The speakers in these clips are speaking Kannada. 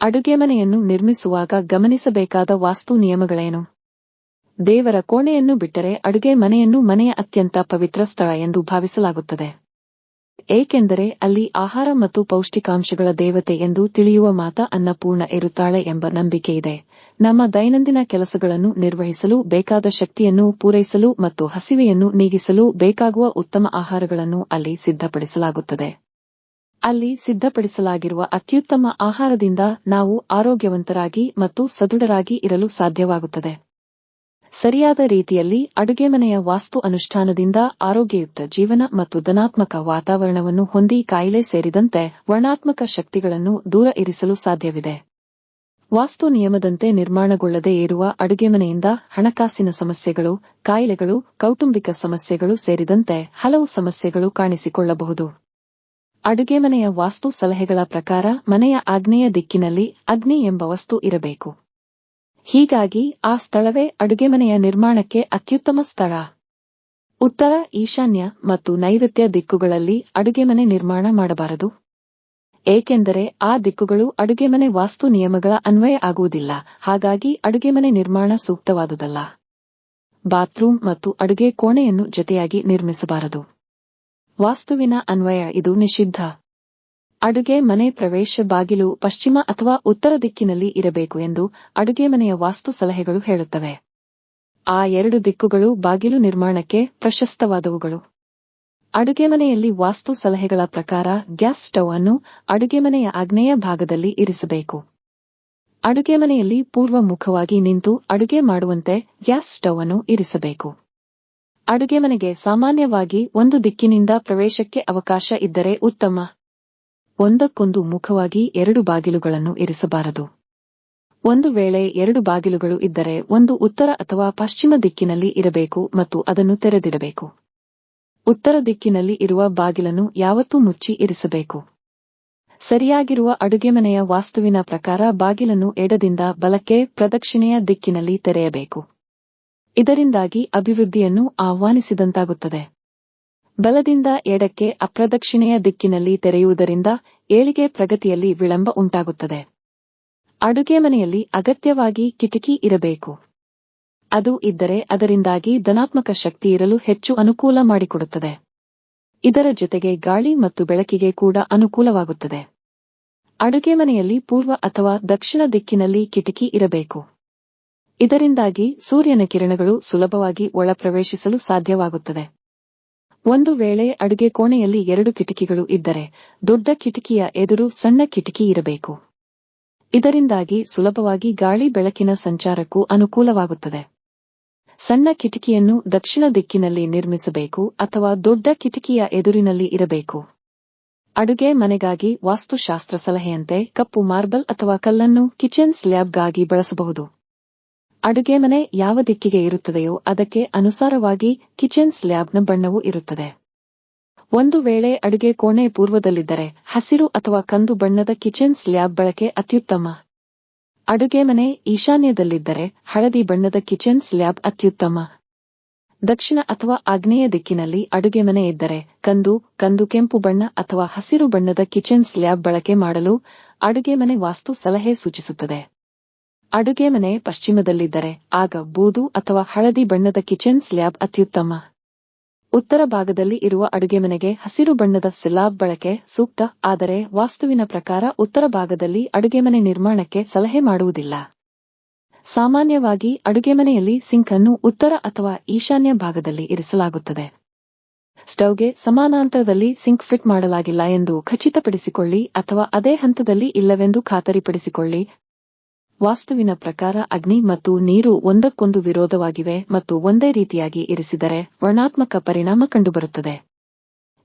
ಅಡುಗೆಮನೆಯನ್ನು ನಿರ್ಮಿಸುವಾಗ ಗಮನಿಸಬೇಕಾದ ವಾಸ್ತು ನಿಯಮಗಳೇನು? ದೇವರ ಕೋಣೆಯನ್ನು ಬಿಟ್ಟರೆ ಅಡುಗೆ ಮನೆಯನ್ನು ಮನೆಯ ಅತ್ಯಂತ ಪವಿತ್ರ ಸ್ಥಳ ಎಂದು ಭಾವಿಸಲಾಗುತ್ತದೆ. ಏಕೆಂದರೆ ಅಲ್ಲಿ ಆಹಾರ ಮತ್ತು ಪೌಷ್ಟಿಕಾಂಶಗಳ ದೇವತೆ ಎಂದು ತಿಳಿಯುವ ಮಾತ ಅನ್ನಪೂರ್ಣ ಇರುತ್ತಾಳೆ ಎಂಬ ನಂಬಿಕೆ ಇದೆ. ನಮ್ಮ ದೈನಂದಿನ ಕೆಲಸಗಳನ್ನು ನಿರ್ವಹಿಸಲು, ಬೇಕಾದ ಶಕ್ತಿಯನ್ನು ಪೂರೈಸಲು ಮತ್ತು ಹಸಿವೆಯನ್ನು ನೀಗಿಸಲು ಬೇಕಾಗುವ ಉತ್ತಮ ಆಹಾರಗಳನ್ನು ಅಲ್ಲಿ ಸಿದ್ಧಪಡಿಸಲಾಗುತ್ತದೆ. ಅಲ್ಲಿ ಸಿದ್ಧಪಡಿಸಲಾಗಿರುವ ಅತ್ಯುತ್ತಮ ಆಹಾರದಿಂದ ನಾವು ಆರೋಗ್ಯವಂತರಾಗಿ ಮತ್ತು ಸದೃಢರಾಗಿ ಇರಲು ಸಾಧ್ಯವಾಗುತ್ತದೆ. ಸರಿಯಾದ ರೀತಿಯಲ್ಲಿ ಅಡುಗೆಮನೆಯ ವಾಸ್ತು ಅನುಷ್ಠಾನದಿಂದ ಆರೋಗ್ಯಯುಕ್ತ ಜೀವನ ಮತ್ತು ಧನಾತ್ಮಕ ವಾತಾವರಣವನ್ನು ಹೊಂದಿ ಕಾಯಿಲೆ ಸೇರಿದಂತೆ ವರ್ಣಾತ್ಮಕ ಶಕ್ತಿಗಳನ್ನು ದೂರ ಇರಿಸಲು ಸಾಧ್ಯವಿದೆ. ವಾಸ್ತು ನಿಯಮದಂತೆ ನಿರ್ಮಾಣಗೊಳ್ಳದೇ ಇರುವ ಅಡುಗೆಮನೆಯಿಂದ ಹಣಕಾಸಿನ ಸಮಸ್ಯೆಗಳು, ಕಾಯಿಲೆಗಳು, ಕೌಟುಂಬಿಕ ಸಮಸ್ಯೆಗಳು ಸೇರಿದಂತೆ ಹಲವು ಸಮಸ್ಯೆಗಳು ಕಾಣಿಸಿಕೊಳ್ಳಬಹುದು. ಅಡುಗೆಮನೆಯ ವಾಸ್ತು ಸಲಹೆಗಳ ಪ್ರಕಾರ ಮನೆಯ ಆಗ್ನೇಯ ದಿಕ್ಕಿನಲ್ಲಿ ಅಗ್ನಿ ಎಂಬ ವಸ್ತು ಇರಬೇಕು. ಹೀಗಾಗಿ ಆ ಸ್ಥಳವೇ ಅಡುಗೆಮನೆಯ ನಿರ್ಮಾಣಕ್ಕೆ ಅತ್ಯುತ್ತಮ ಸ್ಥಳ. ಉತ್ತರ ಈಶಾನ್ಯ ಮತ್ತು ನೈಋತ್ಯ ದಿಕ್ಕುಗಳಲ್ಲಿ ಅಡುಗೆಮನೆ ನಿರ್ಮಾಣ ಮಾಡಬಾರದು. ಏಕೆಂದರೆ ಆ ದಿಕ್ಕುಗಳು ಅಡುಗೆಮನೆ ವಾಸ್ತು ನಿಯಮಗಳ ಅನ್ವಯ ಆಗುವುದಿಲ್ಲ, ಹಾಗಾಗಿ ಅಡುಗೆಮನೆ ನಿರ್ಮಾಣ ಸೂಕ್ತವಾದುದಲ್ಲ. ಬಾತ್ರೂಮ್ ಮತ್ತು ಅಡುಗೆ ಕೋಣೆಯನ್ನು ಜೊತೆಯಾಗಿ ನಿರ್ಮಿಸಬಾರದು. ವಾಸ್ತುವಿನ ಅನ್ವಯ ಇದು ನಿಷಿದ್ಧ. ಅಡುಗೆ ಮನೆ ಪ್ರವೇಶ ಬಾಗಿಲು ಪಶ್ಚಿಮ ಅಥವಾ ಉತ್ತರ ದಿಕ್ಕಿನಲ್ಲಿ ಇರಬೇಕು ಎಂದು ಅಡುಗೆಮನೆಯ ವಾಸ್ತು ಸಲಹೆಗಳು ಹೇಳುತ್ತವೆ. ಆ ಎರಡು ದಿಕ್ಕುಗಳು ಬಾಗಿಲು ನಿರ್ಮಾಣಕ್ಕೆ ಪ್ರಶಸ್ತವಾದವುಗಳು. ಅಡುಗೆಮನೆಯಲ್ಲಿ ವಾಸ್ತು ಸಲಹೆಗಳ ಪ್ರಕಾರ ಗ್ಯಾಸ್ ಸ್ಟವ್ ಅನ್ನು ಅಡುಗೆಮನೆಯ ಆಗ್ನೇಯ ಭಾಗದಲ್ಲಿ ಇರಿಸಬೇಕು. ಅಡುಗೆಮನೆಯಲ್ಲಿ ಪೂರ್ವ ಮುಖವಾಗಿ ನಿಂತು ಅಡುಗೆ ಮಾಡುವಂತೆ ಗ್ಯಾಸ್ ಸ್ಟವ್ ಅನ್ನು ಇರಿಸಬೇಕು. ಅಡುಗೆಮನೆಗೆ ಸಾಮಾನ್ಯವಾಗಿ ಒಂದು ದಿಕ್ಕಿನಿಂದ ಪ್ರವೇಶಕ್ಕೆ ಅವಕಾಶ ಇದ್ದರೆ ಉತ್ತಮ. ಒಂದಕ್ಕೊಂದು ಮುಖವಾಗಿ ಎರಡು ಬಾಗಿಲುಗಳನ್ನು ಇರಿಸಬಾರದು. ಒಂದು ವೇಳೆ ಎರಡು ಬಾಗಿಲುಗಳು ಇದ್ದರೆ ಒಂದು ಉತ್ತರ ಅಥವಾ ಪಶ್ಚಿಮ ದಿಕ್ಕಿನಲ್ಲಿ ಇರಬೇಕು ಮತ್ತು ಅದನ್ನು ತೆರೆದಿಡಬೇಕು. ಉತ್ತರ ದಿಕ್ಕಿನಲ್ಲಿ ಇರುವ ಬಾಗಿಲನ್ನು ಯಾವತ್ತೂ ಮುಚ್ಚಿ ಇರಿಸಬೇಕು. ಸರಿಯಾಗಿರುವ ಅಡುಗೆಮನೆಯ ವಾಸ್ತುವಿನ ಪ್ರಕಾರ ಬಾಗಿಲನ್ನು ಎಡದಿಂದ ಬಲಕ್ಕೆ, ಪ್ರದಕ್ಷಿಣೆಯ ದಿಕ್ಕಿನಲ್ಲಿ ತೆರೆಯಬೇಕು. ಇದರಿಂದಾಗಿ ಅಭಿವೃದ್ಧಿಯನ್ನು ಆಹ್ವಾನಿಸಿದಂತಾಗುತ್ತದೆ. ಬಲದಿಂದ ಎಡಕ್ಕೆ ಅಪ್ರದಕ್ಷಿಣೆಯ ದಿಕ್ಕಿನಲ್ಲಿ ತೆರೆಯುವುದರಿಂದ ಏಳಿಗೆ ಪ್ರಗತಿಯಲ್ಲಿ ವಿಳಂಬ ಉಂಟಾಗುತ್ತದೆ. ಅಡುಗೆ ಮನೆಯಲ್ಲಿ ಅಗತ್ಯವಾಗಿ ಕಿಟಕಿ ಇರಬೇಕು. ಅದು ಇದ್ದರೆ ಅದರಿಂದಾಗಿ ಧನಾತ್ಮಕ ಶಕ್ತಿ ಇರಲು ಹೆಚ್ಚು ಅನುಕೂಲ ಮಾಡಿಕೊಡುತ್ತದೆ. ಇದರ ಜೊತೆಗೆ ಗಾಳಿ ಮತ್ತು ಬೆಳಕಿಗೆ ಕೂಡ ಅನುಕೂಲವಾಗುತ್ತದೆ. ಅಡುಗೆ ಮನೆಯಲ್ಲಿ ಪೂರ್ವ ಅಥವಾ ದಕ್ಷಿಣ ದಿಕ್ಕಿನಲ್ಲಿ ಕಿಟಕಿ ಇರಬೇಕು. ಇದರಿಂದಾಗಿ ಸೂರ್ಯನ ಕಿರಣಗಳು ಸುಲಭವಾಗಿ ಒಳಪ್ರವೇಶಿಸಲು ಸಾಧ್ಯವಾಗುತ್ತದೆ. ಒಂದು ವೇಳೆ ಅಡುಗೆ ಕೋಣೆಯಲ್ಲಿ ಎರಡು ಕಿಟಕಿಗಳು ಇದ್ದರೆ ದೊಡ್ಡ ಕಿಟಕಿಯ ಎದುರು ಸಣ್ಣ ಕಿಟಕಿ ಇರಬೇಕು. ಇದರಿಂದಾಗಿ ಸುಲಭವಾಗಿ ಗಾಳಿ ಬೆಳಕಿನ ಸಂಚಾರಕ್ಕೂ ಅನುಕೂಲವಾಗುತ್ತದೆ. ಸಣ್ಣ ಕಿಟಕಿಯನ್ನು ದಕ್ಷಿಣ ದಿಕ್ಕಿನಲ್ಲಿ ನಿರ್ಮಿಸಬೇಕು ಅಥವಾ ದೊಡ್ಡ ಕಿಟಕಿಯ ಎದುರಿನಲ್ಲಿ ಇರಬೇಕು. ಅಡುಗೆ ಮನೆಗಾಗಿ ವಾಸ್ತುಶಾಸ್ತ್ರ ಸಲಹೆಯಂತೆ ಕಪ್ಪು ಮಾರ್ಬಲ್ ಅಥವಾ ಕಲ್ಲನ್ನು ಕಿಚನ್ ಸ್ಲ್ಯಾಬ್ಗಾಗಿ ಬಳಸಬಹುದು. ಅಡುಗೆಮನೆ ಯಾವ ದಿಕ್ಕಿಗೆ ಇರುತ್ತದೆಯೋ ಅದಕ್ಕೆ ಅನುಸಾರವಾಗಿ ಕಿಚನ್ ಸ್ಲ್ಯಾಬ್ನ ಬಣ್ಣವೂ ಇರುತ್ತದೆ. ಒಂದು ವೇಳೆ ಅಡುಗೆ ಕೋಣೆ ಪೂರ್ವದಲ್ಲಿದ್ದರೆ ಹಸಿರು ಅಥವಾ ಕಂದು ಬಣ್ಣದ ಕಿಚನ್ ಸ್ಲ್ಯಾಬ್ ಬಳಕೆ ಅತ್ಯುತ್ತಮ. ಅಡುಗೆ ಮನೆ ಈಶಾನ್ಯದಲ್ಲಿದ್ದರೆ ಹಳದಿ ಬಣ್ಣದ ಕಿಚನ್ ಸ್ಲ್ಯಾಬ್ ಅತ್ಯುತ್ತಮ. ದಕ್ಷಿಣ ಅಥವಾ ಆಗ್ನೇಯ ದಿಕ್ಕಿನಲ್ಲಿ ಅಡುಗೆ ಮನೆ ಇದ್ದರೆ ಕಂದು ಕಂದು ಕೆಂಪು ಬಣ್ಣ ಅಥವಾ ಹಸಿರು ಬಣ್ಣದ ಕಿಚನ್ ಸ್ಲ್ಯಾಬ್ ಬಳಕೆ ಮಾಡಲು ಅಡುಗೆ ಮನೆ ವಾಸ್ತು ಸಲಹೆ ಸೂಚಿಸುತ್ತದೆ. ಅಡುಗೆಮನೆ ಪಶ್ಚಿಮದಲ್ಲಿದ್ದರೆ ಆಗ ಬೂದು ಅಥವಾ ಹಳದಿ ಬಣ್ಣದ ಕಿಚನ್ ಸ್ಲ್ಯಾಬ್ ಅತ್ಯುತ್ತಮ. ಉತ್ತರ ಭಾಗದಲ್ಲಿ ಇರುವ ಅಡುಗೆ ಮನೆಗೆ ಹಸಿರು ಬಣ್ಣದ ಸ್ಲ್ಯಾಬ್ ಬಳಕೆ ಸೂಕ್ತ, ಆದರೆ ವಾಸ್ತುವಿನ ಪ್ರಕಾರ ಉತ್ತರ ಭಾಗದಲ್ಲಿ ಅಡುಗೆಮನೆ ನಿರ್ಮಾಣಕ್ಕೆ ಸಲಹೆ ಮಾಡುವುದಿಲ್ಲ. ಸಾಮಾನ್ಯವಾಗಿ ಅಡುಗೆಮನೆಯಲ್ಲಿ ಸಿಂಕ್ ಅನ್ನು ಉತ್ತರ ಅಥವಾ ಈಶಾನ್ಯ ಭಾಗದಲ್ಲಿ ಇರಿಸಲಾಗುತ್ತದೆ. ಸ್ಟೌವ್ಗೆ ಸಮಾನಾಂತರದಲ್ಲಿ ಸಿಂಕ್ ಫಿಟ್ ಮಾಡಲಾಗಿಲ್ಲ ಎಂದು ಖಚಿತಪಡಿಸಿಕೊಳ್ಳಿ ಅಥವಾ ಅದೇ ಹಂತದಲ್ಲಿ ಇಲ್ಲವೆಂದು ಖಾತರಿಪಡಿಸಿಕೊಳ್ಳಿ. ವಾಸ್ತುವಿನ ಪ್ರಕಾರ ಅಗ್ನಿ ಮತ್ತು ನೀರು ಒಂದಕ್ಕೊಂದು ವಿರೋಧವಾಗಿವೆ ಮತ್ತು ಒಂದೇ ರೀತಿಯಾಗಿ ಇರಿಸಿದರೆ ವರ್ಣಾತ್ಮಕ ಪರಿಣಾಮ ಕಂಡುಬರುತ್ತದೆ.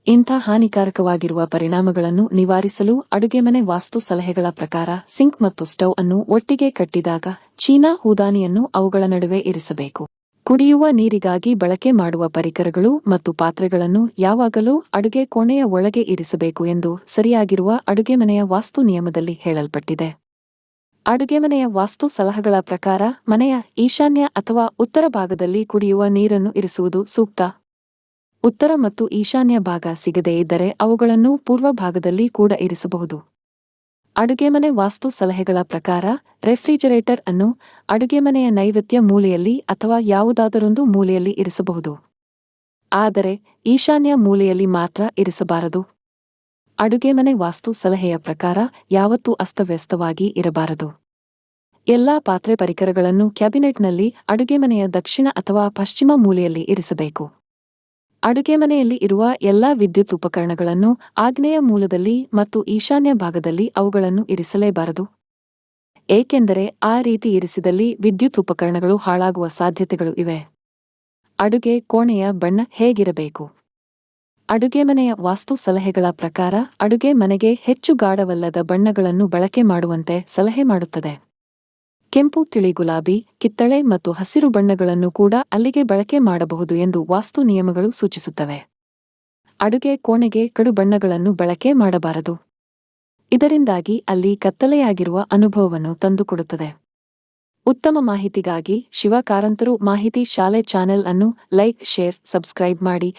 ಇಂಥ ಹಾನಿಕಾರಕವಾಗಿರುವ ಪರಿಣಾಮಗಳನ್ನು ನಿವಾರಿಸಲು ಅಡುಗೆಮನೆ ವಾಸ್ತು ಸಲಹೆಗಳ ಪ್ರಕಾರ ಸಿಂಕ್ ಮತ್ತು ಸ್ಟೌ ಅನ್ನು ಒಟ್ಟಿಗೆ ಕಟ್ಟಿದಾಗ ಚೀನಾ ಹೂದಾನಿಯನ್ನು ಅವುಗಳ ನಡುವೆ ಇರಿಸಬೇಕು. ಕುಡಿಯುವ ನೀರಿಗಾಗಿ ಬಳಕೆ ಮಾಡುವ ಪರಿಕರಗಳು ಮತ್ತು ಪಾತ್ರೆಗಳನ್ನು ಯಾವಾಗಲೂ ಅಡುಗೆ ಕೋಣೆಯ ಒಳಗೆ ಇರಿಸಬೇಕು ಎಂದು ಸರಿಯಾಗಿರುವ ಅಡುಗೆಮನೆಯ ವಾಸ್ತು ನಿಯಮದಲ್ಲಿ ಹೇಳಲ್ಪಟ್ಟಿದೆ. ಅಡುಗೆಮನೆಯ ವಾಸ್ತು ಸಲಹೆಗಳ ಪ್ರಕಾರ ಮನೆಯ ಈಶಾನ್ಯ ಅಥವಾ ಉತ್ತರ ಭಾಗದಲ್ಲಿ ಕುಡಿಯುವ ನೀರನ್ನು ಇರಿಸುವುದು ಸೂಕ್ತ. ಉತ್ತರ ಮತ್ತು ಈಶಾನ್ಯ ಭಾಗ ಸಿಗದೇ ಇದ್ದರೆ ಅವುಗಳನ್ನು ಪೂರ್ವ ಭಾಗದಲ್ಲಿ ಕೂಡ ಇರಿಸಬಹುದು. ಅಡುಗೆಮನೆ ವಾಸ್ತು ಸಲಹೆಗಳ ಪ್ರಕಾರ ರೆಫ್ರಿಜರೇಟರ್ ಅನ್ನು ಅಡುಗೆಮನೆಯ ನೈವೇದ್ಯ ಮೂಲೆಯಲ್ಲಿ ಅಥವಾ ಯಾವುದಾದರೊಂದು ಮೂಲೆಯಲ್ಲಿ ಇರಿಸಬಹುದು. ಆದರೆ ಈಶಾನ್ಯ ಮೂಲೆಯಲ್ಲಿ ಮಾತ್ರ ಇರಿಸಬಾರದು. ಅಡುಗೆಮನೆ ವಾಸ್ತು ಸಲಹೆಯ ಪ್ರಕಾರ ಯಾವತ್ತೂ ಅಸ್ತವ್ಯಸ್ತವಾಗಿ ಇರಬಾರದು. ಎಲ್ಲಾ ಪಾತ್ರೆ ಪರಿಕರಗಳನ್ನು ಕ್ಯಾಬಿನೆಟ್ನಲ್ಲಿ ಅಡುಗೆಮನೆಯ ದಕ್ಷಿಣ ಅಥವಾ ಪಶ್ಚಿಮ ಮೂಲೆಯಲ್ಲಿ ಇರಿಸಬೇಕು. ಅಡುಗೆಮನೆಯಲ್ಲಿ ಇರುವ ಎಲ್ಲಾ ವಿದ್ಯುತ್ ಉಪಕರಣಗಳನ್ನು ಆಗ್ನೇಯ ಮೂಲದಲ್ಲಿ ಮತ್ತು ಈಶಾನ್ಯ ಭಾಗದಲ್ಲಿ ಅವುಗಳನ್ನು ಇರಿಸಲೇಬಾರದು. ಏಕೆಂದರೆ ಆ ರೀತಿ ಇರಿಸಿದಲ್ಲಿ ವಿದ್ಯುತ್ ಉಪಕರಣಗಳು ಹಾಳಾಗುವ ಸಾಧ್ಯತೆಗಳು ಇವೆ. ಅಡುಗೆ ಕೋಣೆಯ ಬಣ್ಣ ಹೇಗಿರಬೇಕು? ಅಡುಗೆಮನೆಯ ವಾಸ್ತು ಸಲಹೆಗಳ ಪ್ರಕಾರ ಅಡುಗೆ ಮನೆಗೆ ಹೆಚ್ಚು ಗಾಢವಲ್ಲದ ಬಣ್ಣಗಳನ್ನು ಬಳಕೆ ಮಾಡುವಂತೆ ಸಲಹೆ ಮಾಡುತ್ತದೆ. ಕೆಂಪು, ತಿಳಿ, ಗುಲಾಬಿ, ಕಿತ್ತಳೆ ಮತ್ತು ಹಸಿರು ಬಣ್ಣಗಳನ್ನು ಕೂಡ ಅಲ್ಲಿಗೆ ಬಳಕೆ ಮಾಡಬಹುದು ಎಂದು ವಾಸ್ತು ನಿಯಮಗಳು ಸೂಚಿಸುತ್ತವೆ. ಅಡುಗೆ ಕೋಣೆಗೆ ಕಡು ಬಣ್ಣಗಳನ್ನು ಬಳಕೆ ಮಾಡಬಾರದು. ಇದರಿಂದಾಗಿ ಅಲ್ಲಿ ಕತ್ತಲೆಯಾಗಿರುವ ಅನುಭವವನ್ನು ತಂದುಕೊಡುತ್ತದೆ. ಉತ್ತಮ ಮಾಹಿತಿಗಾಗಿ ಶಿವಕಾರಂತರು ಮಾಹಿತಿ ಶಾಲೆ ಚಾನೆಲ್ ಅನ್ನು ಲೈಕ್, ಶೇರ್, ಸಬ್ಸ್ಕ್ರೈಬ್ ಮಾಡಿ.